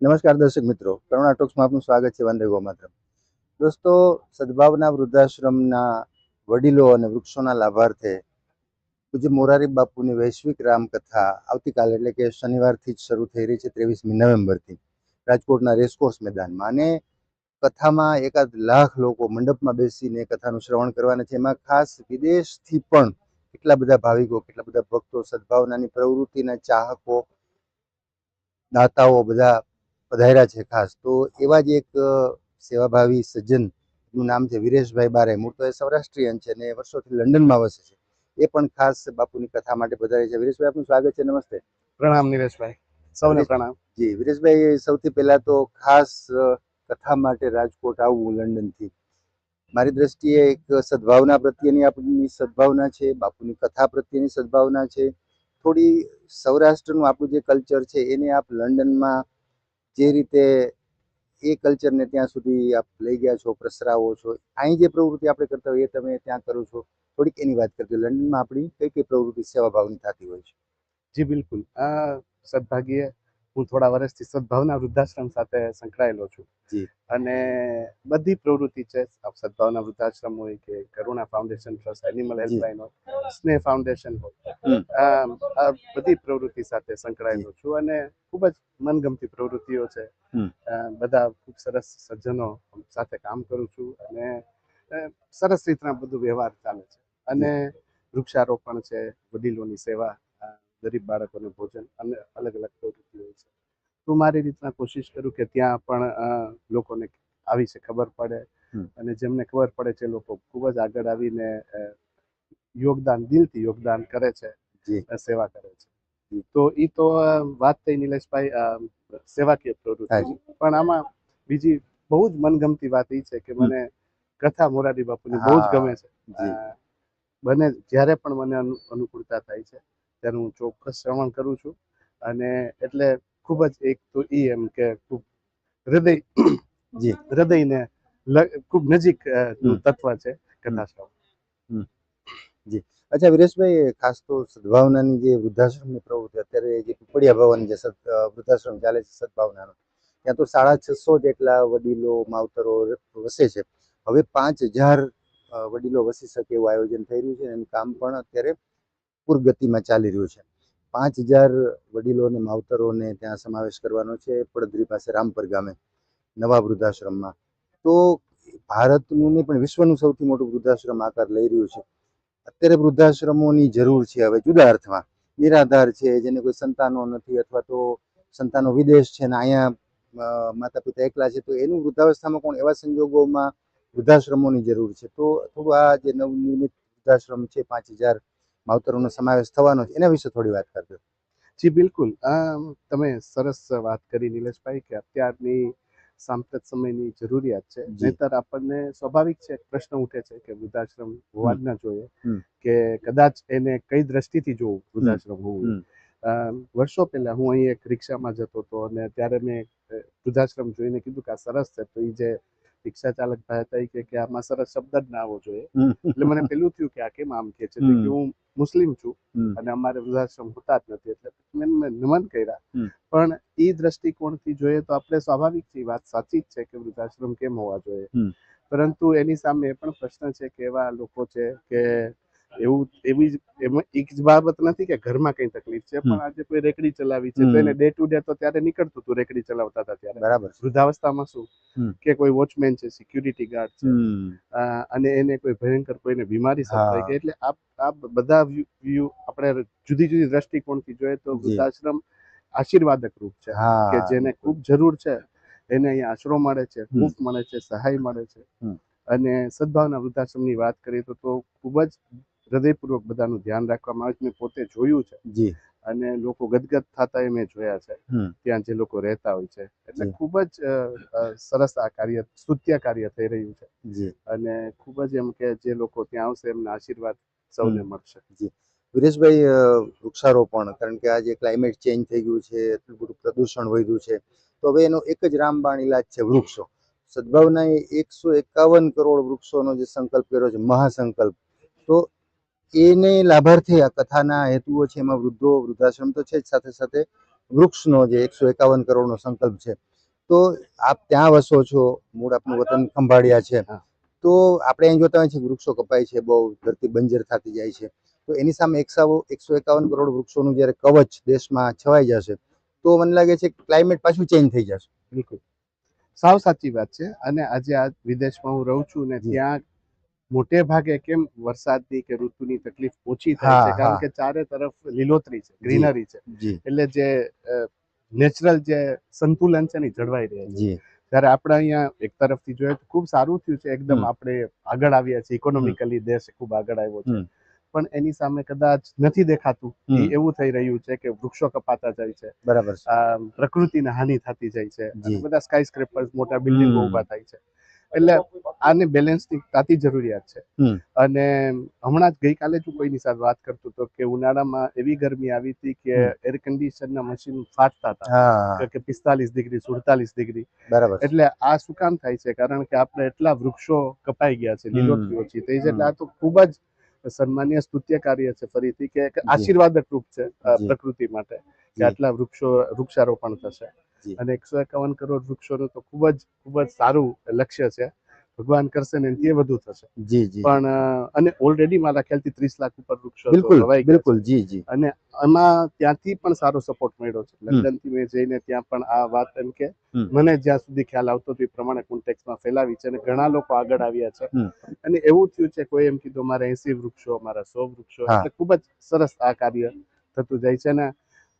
નમસ્કાર દર્શક મિત્રો. કરુણા ટોક્સમાં આપનું સ્વાગત છે વંદે ગોમાત્ર દોસ્તો, સદભાવના વૃદ્ધાશ્રમના વડીલો અને વૃક્ષોના લાભાર્થે પૂજ્ય મોરારી બાપુની વૈશ્વિક રામકથા આવતીકાલે એટલે કે શનિવારથી જ શરૂ થઈ રહી છે, ત્રેવીસમી નવેમ્બરથી રાજકોટના રેસકોર્સ મેદાનમાં. અને કથામાં એકાદ લાખ લોકો મંડપમાં બેસીને કથાનું શ્રવણ કરવાના છે. એમાં ખાસ વિદેશથી પણ કેટલા બધા ભાવિકો, કેટલા બધા ભક્તો, સદભાવનાની પ્રવૃત્તિના ચાહકો, દાતાઓ બધા પધાર્યા છે ખાસ. તો એવા જ એક સેવાભાવી સજ્જનનું નામ છે વિરેશભાઈ બારે. મૂળ તો એ સૌરાષ્ટ્રીયન છે અને વર્ષોથી લંડનમાં વસે છે. એ પણ ખાસ બાપુની કથા માટે પધાર્યા છે. વિરેશભાઈ આપનું સ્વાગત છે. નમસ્તે. પ્રણામ નિરેશભાઈ. સૌને પ્રણામ. જી વિરેશભાઈ સૌથી પહેલા તો ખાસ કથા માટે રાજકોટ આવવું લંડનથી. મારી દ્રષ્ટિએ એક સદભાવના પ્રત્યેની આપણી સદભાવના છે બાપુની કથા પ્રત્યેની સદભાવના છે. થોડી સૌરાષ્ટ્રનું આપણું જે કલ્ચર છે એને આપ લંડનમાં જે રીતે એ કલ્ચરને ત્યાં સુધી આપ લઈ ગયા છો, પ્રસરાવો છો અહીં જે પ્રવૃત્તિ આપણે કરતા હોઈએ તમે ત્યાં કરો છો, થોડીક એની વાત કરજો. લંડનમાં આપણી કઈ કઈ પ્રવૃત્તિ સેવાભાવની થતી હોય છે? જી, બિલકુલ. આ સદભાગ્યે હું થોડા વર્ષથી સદભાવના વૃદ્ધાશ્રમ સાથે સંકળાયેલો છું. અને બધી પ્રવૃત્તિ છે સદભાવના વૃદ્ધાશ્રમ હોય કે Karuna foundation trust animal. Helpline હોય સ્નેહ ફાઉન્ડેશન હોય આ બધી પ્રવૃત્તિ સાથે સંકળાયેલો છું અને ખૂબ જ મનગમતી પ્રવૃત્તિઓ છે. બધા ખૂબ સરસ સજ્જનો સાથે કામ કરું છું અને સરસ રીતના બધું વ્યવહાર ચાલે છે. અને વૃક્ષારોપણ છે વડીલોની સેવા ગરીબ બાળકોને ભોજન અને અલગ અલગ પ્રવૃત્તિઓ છે. તો મારી રીતના કોશિશ કરું કે ત્યાં પણ લોકોને આવી છે ખબર પડે અને જેમને ખબર પડે છે લોકો ખૂબ જ આગળ આવીને યોગદાન દિલથી યોગદાન કરે છે સેવા કરે છે. તો એ તો વાત થઈ નિલેશભાઈ સેવાકીય પ્રવૃત્તિ. પણ આમાં બીજી બહુ જ મનગમતી વાત એ છે કે મને કથા મોરારી બાપુની બહુ જ ગમે છે. બને જ્યારે પણ મને અનુકૂળતા થાય છે હું ચોક્કસ શ્રવણ કરું છું. અને એટલે ખૂબ જ એક તો ઈ એમ કે ખૂબ હૃદય જી. હૃદયને ખૂબ નજીક. તત્વ છે કથા જી. અચ્છા વિરેશભાઈ ખાસ તો સદભાવનાની જે વૃદ્ધાશ્રમની પ્રવૃત્તિ અત્યારે જે પીપળિયા ભવન જે સદ વૃદ્ધાશ્રમ ચાલે છે સદભાવનાનો ત્યાં તો સાડા છસો જેટલા વડીલો માવતરો વસે છે. હવે પાંચ હજાર વડીલો વસી શકે એવું આયોજન થઈ રહ્યું છે અને એનું કામ પણ અત્યારે પૂરગતિમાં ચાલી રહ્યું છે. પાંચ હજાર વડીલો અને માવતરોને ત્યાં સમાવેશ કરવાનો છે પડદરી પાસે રામપર ગામે, નવા વૃદ્ધાશ્રમમાં. તો ભારતનું નહીં, પણ વિશ્વનું સૌથી મોટું વૃદ્ધાશ્રમ આકાર લઈ રહ્યું છે. અત્યારે વૃદ્ધાશ્રમોની જરૂર છે હવે જુદા અર્થમાં. નિરાધાર છે, જેને કોઈ સંતાનો નથી અથવા તો સંતાનો વિદેશ છે ને અહીંયા માતા પિતા એકલા છે, તો એનું વૃદ્ધાવસ્થામાં કોણ? એવા સંજોગોમાં વૃદ્ધાશ્રમોની જરૂર છે. તો થોડું આ જે નવનિર્મિત વૃદ્ધાશ્રમ છે, પાંચ હજાર માવતરોનો સમાવેશ થવાનો છે. એના વિશે થોડી વાત કરજો. જી બિલકુલ. તમે સરસ વાત કરી નિલેશભાઈ કે અત્યારની સાંપ્રત સમયની જરૂરિયાત છે. નહીતર આપણને સ્વાભાવિક છે એક પ્રશ્ન ઉઠે છે કે વૃદ્ધાશ્રમ હોવા જ ના જોઈએ કે કદાચ એને કઈ દ્રષ્ટિથી જોવું વૃદ્ધાશ્રમ હોવું. વર્ષો પહેલા હું અહીં એક રિક્ષામાં જતો હતો અને ત્યારે મેં વૃદ્ધાશ્રમ જોઈને કીધું કે આ સરસ છે. તો એ જે રિક્ષા ચાલક ભાઈ હતા ઈ કે આમાં સરસ શબ્દ જ ના આવવો જોઈએ. એટલે મને પેલું થયું કે આ કેમ આમ કે છે? કે હું મુસ્લિમ છું અને અમારે વૃદ્ધાશ્રમ હોતા જ નથી. એટલે મેં નમન કર્યા. પણ એ દ્રષ્ટિકોણથી જોઈએ તો આપણે સ્વાભાવિક છે વાત સાચી જ છે કે વૃદ્ધાશ્રમ કેમ હોવા જોઈએ. પરંતુ એની સામે એ પણ પ્રશ્ન છે કે એવા લોકો છે કે એવું એવી એમાં એક જ બાબત નથી કે ઘરમાં કઈ તકલીફ છે પણ આજે કોઈ રેકડી ચલાવી છે તો એને ડે ટુ ડે તો ત્યારે નીકળતું હતું રેકડી ચલાવતા હતા ત્યારે. બરાબર. વૃદ્ધાવસ્થામાં શું? કે કોઈ વોચમેન છે સિક્યુરિટી ગાર્ડ છે. અને એને કોઈ ભયંકર કોઈને બીમારી. સર્જાઈ ગઈ એટલે આ આ બધા વ્યૂ આપણે જુદી જુદી દ્રષ્ટિકોણથી જોઈએ તો વૃદ્ધાશ્રમ આશીર્વાદક રૂપ છે કે જેને ખૂબ જરૂર છે એને અહીંયા આશરો મળે છે હમ. મળે છે સહાય મળે છે. અને સદભાવના વૃદ્ધાશ્રમની વાત કરીએ તો ખૂબ જ હૃદયપૂર્વક બધાનું ધ્યાન રાખવામાં આવે છે. મેં પોતે જોયું છે. જી. અને લોકો ગદગદ થતા મેં જોયા છે. ત્યાં જે લોકો રહેતા હોય છે. એટલે ખૂબ જ સરસ આ કાર્ય સ્તુત્ય કાર્ય થઈ રહ્યું છે. અને ખૂબ જ એમ કે જે લોકો ત્યાં આવશે એમના આશીર્વાદ સૌને મળશે. જી. વિરેશભાઈ વૃક્ષારોપણ કારણ કે આ જે ક્લાઇમેટ ચેન્જ થઈ ગયું છે એટલું બધું પ્રદૂષણ વધ્યું છે તો હવે એનો એક જ રામબાણ ઇલાજ છે વૃક્ષો. સદભાવનાએ એકસો એકાવન કરોડ વૃક્ષોનો જે સંકલ્પ કર્યો છે મહાસંકલ્પ. તો એને લાભાર્થી આ કથાના હેતુઓ છે એમાં વૃદ્ધો વૃદ્ધાશ્રમ તો છે જ સાથે સાથે વૃક્ષનો જે એકસો એકાવન કરોડનો સંકલ્પ છે. તો આપ ત્યાં વસો છો મૂળ આપનું વતન ખંભાળિયા છે. તો આપણે અહીં જોતા હોય છે વૃક્ષો કપાય છે બહુ ધરતી બંજર થતી જાય છે. તો એની સામે એકસો એકસો એકાવન કરોડ વૃક્ષોનું જ્યારે કવચ દેશમાં છવાઈ જશે તો મને લાગે છે ક્લાઇમેટ પાછું ચેન્જ થઈ જશે. બિલકુલ. સાવ સાચી વાત છે. અને આજે આ વિદેશમાં હું રહું છું ને જી. ત્યાં મોટે ભાગે કેમ વરસાદની કે ઋતુની તકલીફ ઓછી થાય છે? કારણ કે ચારે તરફ લીલોતરી છે ગ્રીનરી છે. એટલે જે નેચરલ જે સંતુલન છે ને જળવાઈ રહે છે. ત્યારે આપણે અહીંયા એક તરફથી જોઈએ તો ખૂબ સારું થયું છે. એકદમ આપણે આગળ આવ્યા છીએ. ઇકોનોમિકલી દેશ ખૂબ આગળ આવ્યો છે. પણ એની સામે કદાચ નથી દેખાતું. એવું થઈ રહ્યું છે કે વૃક્ષો કપાતા જાય છે. બરાબર પ્રકૃતિને હાનિ થતી જાય છે. બધા સ્કાય સ્ક્રેપર્સ મોટા બિલ્ડિંગો ઊભા થાય છે. એટલે આને બેલેન્સની તાતી જરૂરિયાત છે. અને હમણાં જ ગઈકાલે જ હું કોઈની સાથે વાત કરતો હતો કે ઉનાળામાં એવી ગરમી આવી હતી કે. એર કન્ડિશનના મશીન ફાટતા હતા. કે પિસ્તાલીસ ડિગ્રી સુડતાલીસ ડિગ્રી. બરાબર. એટલે આ શું કામ થાય છે? કારણ કે આપણે એટલા વૃક્ષો કપાઈ ગયા છે. લીલોતરી ઓછી થઈ છે એટલે આ તો ખૂબ જ સન્માનીય સ્તુત્ય કાર્ય છે ફરીથી કે એક આશીર્વાદક રૂપ છે પ્રકૃતિ માટે કે આટલા વૃક્ષો વૃક્ષારોપણ થશે. અને એકસો એકાવન કરોડ વૃક્ષોનું તો ખૂબ જ ખૂબ જ સારું લક્ષ્ય છે. ભગવાન કરશે ને એ વધુ થશે. જી જી. પણ અને ઓલરેડી મારા ખ્યાલથી ત્રીસ લાખ ઉપર વૃક્ષો બિલકુલ બિલકુલ જી જી. અને એમાં ત્યાંથી પણ સારો સપોર્ટ મળ્યો છે. લંડનથી મેં જઈને ત્યાં પણ આ વાત એમ કે મને જ્યાં સુધી ખ્યાલ આવતો હતો એ પ્રમાણે કોન્ટેક્સમાં ફેલાવી છે અને ઘણા લોકો આગળ આવ્યા છે. અને એવું થયું છે કોઈ એમ કીધું મારે એસી વૃક્ષો મારા સો વૃક્ષો. એટલે ખૂબ જ સરસ આ કાર્ય થતું જાય છે અને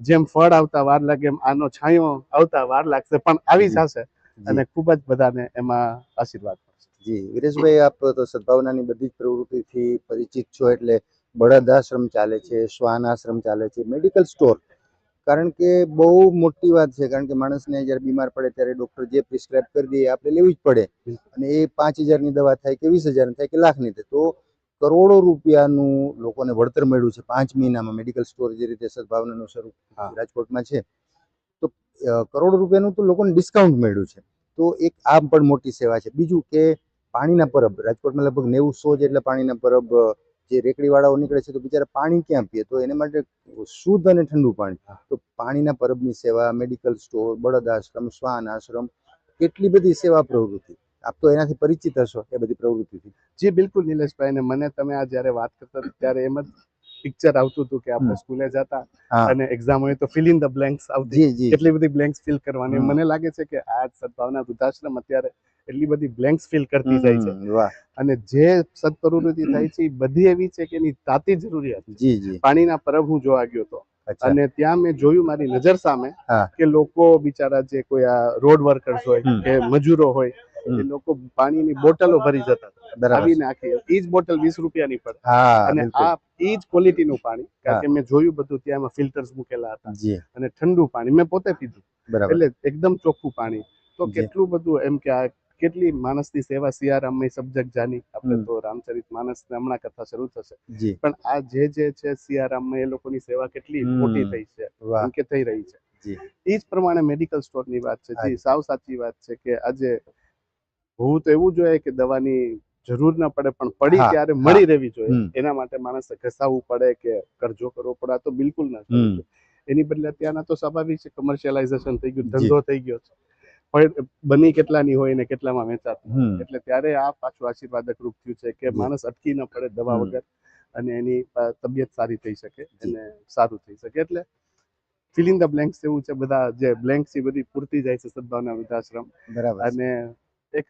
જેમ ફળ આવતા વાર લાગે એમ આનો છાંયો આવતા વાર લાગશે પણ આવી જશે. અને ખૂબ જ બધાને એમાં આશીર્વાદ મળશે. જી. વિરેશભાઈ આપ તો સદભાવનાની બધી જ પ્રવૃત્તિથી પરિચિત છો એટલે બળદ આશ્રમ ચાલે છે શ્વાન આશ્રમ ચાલે છે મેડિકલ સ્ટોર કારણ કે બહુ મોટી વાત છે કારણ કે માણસને જ્યારે બીમાર પડે ત્યારે ડૉક્ટર જે પ્રિસ્ક્રાઇબ કરી દે આપણે લેવી જ પડે. અને એ પાંચ હજારની દવા થાય કે વીસ હજારની થાય કે લાખની થાય. તો કરોડો રૂપિયાનું લોકોને વળતર મળ્યું છે પાંચ મહિનામાં મેડિકલ સ્ટોર જે રીતે સદભાવનાનું શરૂ. રાજકોટમાં છે. તો કરોડો રૂપિયાનું તો લોકોને ડિસ્કાઉન્ટ મળ્યું છે. તો એક આ પણ મોટી સેવા છે. બીજું કે પાણીના પરબ. રાજકોટમાં લગભગ નેવું સો જેટલા પાણીના પરબ જે રેકડીવાળાઓ નીકળે છે તો બિચારા પાણી ક્યાં પીએ? તો એને માટે શુદ્ધ અને ઠંડુ પાણી. તો પાણીના પરબની સેવા મેડિકલ સ્ટોર બળદ આશ્રમ શ્વાન આશ્રમ કેટલી બધી સેવા પ્રવૃત્તિ. આપ તો એનાથી પરિચિત હશો એ બધી પ્રવૃત્તિથી. જી બિલકુલ નિલેશભાઈ ને મને તમે આ જ્યારે વાત કરતા ત્યારે એમ જ પિક્ચર આવતું હતું કે આપણે સ્કૂલે જતા અને એક્ઝામ હોય તો ફિલ ઇન ધ બ્લેન્ક્સ આવતી. જી બધી બ્લેન્ક્સ ફિલ કરવાની. મને લાગે છે કે આ સદભાવના વૃદ્ધાશ્રમ અત્યારે એટલી બધી બ્લેન્ક્સ ફિલ કરતી જાય છે. અને જે સદપ્રવૃત્તિ થાય છે બધી એવી છે કે એની તાતી જરૂરિયાત પાણીના પરબ હું જોવા ગયો હતો અને ત્યાં મેં જોયું મારી નજર સામે કે લોકો બિચારા જે કોઈ આ રોડ વર્કર્સ હોય કે મજૂરો હોય લોકો પાણીની બોટલો ભરી જતા આવીને આખી એ જ બોટલ વીસ રૂપિયાની પડે. અને આ એ જ ક્વોલિટીનું પાણી કારણ કે મેં જોયું બધું ત્યાં એમાં ફિલ્ટર્સ મૂકેલા હતા. અને ઠંડુ પાણી મેં પોતે પીધું. એટલે એકદમ ચોખ્ખું પાણી. તો કેટલું બધું એમ કે આ કેટલી માણસની સેવા સિયારામની સબ્જેક્ટ જાની. આપણે તો રામચરિત માનસ હમણાં કથા શરૂ થશે. પણ આ જે જે છે સિયારામમાં એ લોકોની સેવા કેટલી મોટી થઈ છે કે થઈ રહી છે. એ જ પ્રમાણે મેડિકલ સ્ટોરની વાત છે. જી સાવ સાચી વાત છે કે આજે હોવું તો એવું જોઈએ કે દવાની જરૂર ના પડે પણ પડી ત્યારે મળી રહેવી જોઈએ. એના માટે માણસે ઘસાવવું પડે કે કરજો કરવો પડે. તો બિલકુલ ના. એની બદલે અત્યારના તો સ્વાભાવિક છે કમર્શિયલાઇઝેશન થઈ ગયું ધંધો થઈ ગયો છે. પણ બની કેટલાની હોય ને કેટલામાં વેચાતી એટલે ત્યારે આ પાછું આશીર્વાદક રૂપ થયું છે કે માણસ અટકી ન પડે દવા વગર અને એની તબિયત સારી થઈ શકે. અને સારું થઈ શકે. એટલે ફિલિંગ ધ બ્લેન્ક્સ એવું છે બધા જે બ્લેન્ક્સ એ બધી પૂરતી જાય છે સદભાવના વૃદ્ધાશ્રમ. બરાબર અને એક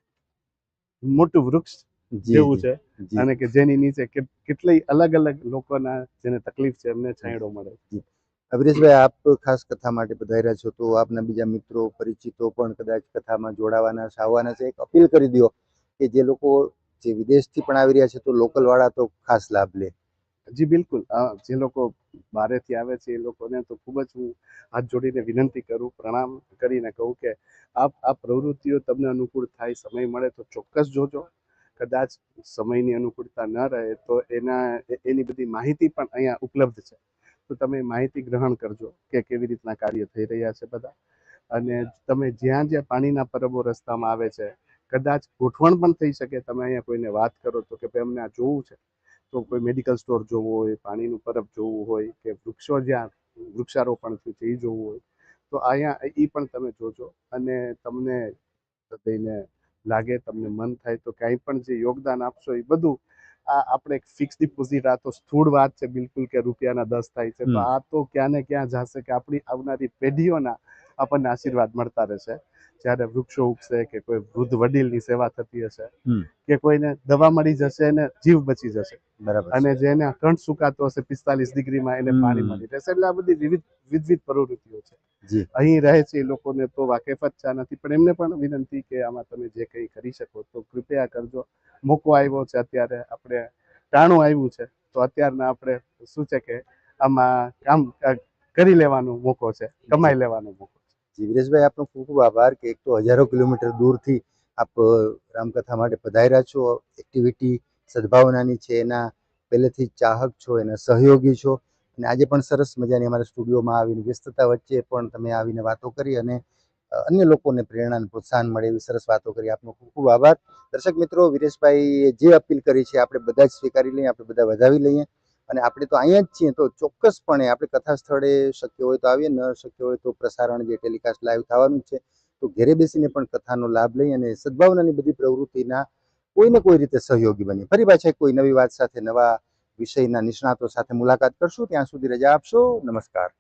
મોટું વૃક્ષ જેવું છે. અને કે જેની નીચે કેટલી અલગ અલગ લોકોના જેને તકલીફ છે એમને છાંયડો મળે અભિરેશભાઈ આપ ખાસ કથા માટે પધાર્યા છો તો આપના બીજા મિત્રો પરિચિતો પણ કદાચ કથામાં જોડાવાના છે આવવાના છે. એક અપીલ કરી દો કે જે લોકો જે વિદેશથી પણ આવી રહ્યા છે તો લોકલ વાળા તો ખાસ લાભ લે. જી, બિલકુલ. જે લોકો બહારેથી આવે છે, એ લોકોને તો ખૂબ જ હું હાથ જોડીને વિનંતી કરું, પ્રણામ કરીને કહું કે આ આ પ્રવૃત્તિઓ તમને અનુકૂળ થાય, સમય મળે તો ચોક્કસ જોજો. કદાચ સમયની અનુકૂળતા ન રહે તો એના એની બધી માહિતી પણ અહીંયા ઉપલબ્ધ છે. તો તમે માહિતી ગ્રહણ કરજો કે કેવી રીતના કાર્ય થઈ રહ્યા છે બધા. અને તમે જ્યાં જ્યાં પાણીના પરબો રસ્તામાં આવે છે, કદાચ ગોઠવણ પણ થઈ શકે, તમે અહીંયા કોઈને વાત કરો તો કે ભાઈ અમને આ જોવું છે. તો કોઈ મેડિકલ સ્ટોર જોવો હોય પાણીનું પરબ જોવું હોય કે વૃક્ષો જ્યાં વૃક્ષારોપણ થયું છે એ જોવું હોય તો અહીંયા એ પણ તમે જોજો અને તમને હૃદયને લાગે તમને મન થાય તો કાંઈ પણ જે યોગદાન આપશો એ બધું આ આપણે એક ફિક્સ ડિપોઝિટ આ તો સ્થૂળ વાત છે બિલકુલ કે રૂપિયાના દસ થાય છે તો આ તો ક્યાં ને ક્યાં જશે કે આપણી આવનારી પેઢીઓના આપણને આશીર્વાદ મળતા રહેશે. જ્યારે વૃક્ષો ઉગશે કે કોઈ વૃદ્ધ વડીલની સેવા થતી હશે કે કોઈને દવા મળી જશે અને જીવ બચી જશે. બરાબર અને જેને કંઠ સુકાતો હશે પિસ્તાલીસ ડિગ્રીમાં એને પાણી મળી રહેશે. એટલે આ બધી વિવિધ વિવિધ પ્રવૃત્તિઓ છે. અહીં રહે છે એ લોકોને તો વાકેફ જ ચા નથી. પણ એમને પણ વિનંતી કે આમાં તમે જે કંઈ કરી શકો તો કૃપયા કરજો. મોકો આવ્યો છે અત્યારે આપણે ટાણું આવ્યું છે તો અત્યારના આપણે શું છે કે આમાં કામ કરી લેવાનો મોકો છે કમાઈ લેવાનો મોકો. જી વિરેશભાઈ આપનો ખૂબ ખૂબ આભાર કે એક તો હજારો કિલોમીટર દૂરથી આપ રામકથા માટે પધાર્યા છો એક્ટિવિટી સદભાવનાની છે, એના પહેલેથી ચાહક છો, એના સહયોગી છો અને આજે પણ સરસ મજાની અમારા સ્ટુડિયોમાં આવીને વ્યસ્તતા વચ્ચે પણ તમે આવીને વાતો કરી અને અન્ય લોકોને પ્રેરણા અને પ્રોત્સાહન મળે એવી સરસ વાતો કરી. આપનો ખૂબ ખૂબ આભાર. દર્શક મિત્રો, વિરેશભાઈએ જે અપીલ કરી છે, આપણે બધા જ સ્વીકારી લઈએ, આપણે બધા વધાવી લઈએ. અને આપણે તો અહીંયા જ છીએ તો ચોક્કસપણે આપણે કથા સ્થળે શક્ય હોય તો આવીએ, ન શક્ય હોય તો પ્રસારણ જે ટેલિકાસ્ટ લાઈવ થવાનું છે, તો ઘરે બેસીને પણ કથાનો લાભ લઈ અને સદભાવનાની બધી પ્રવૃત્તિના કોઈને કોઈ રીતે સહયોગી બની ફરી પાછા કોઈ નવી વાત સાથે, નવા વિષયના નિષ્ણાતો સાથે મુલાકાત કરશું. ત્યાં સુધી રજા આપશો. નમસ્કાર.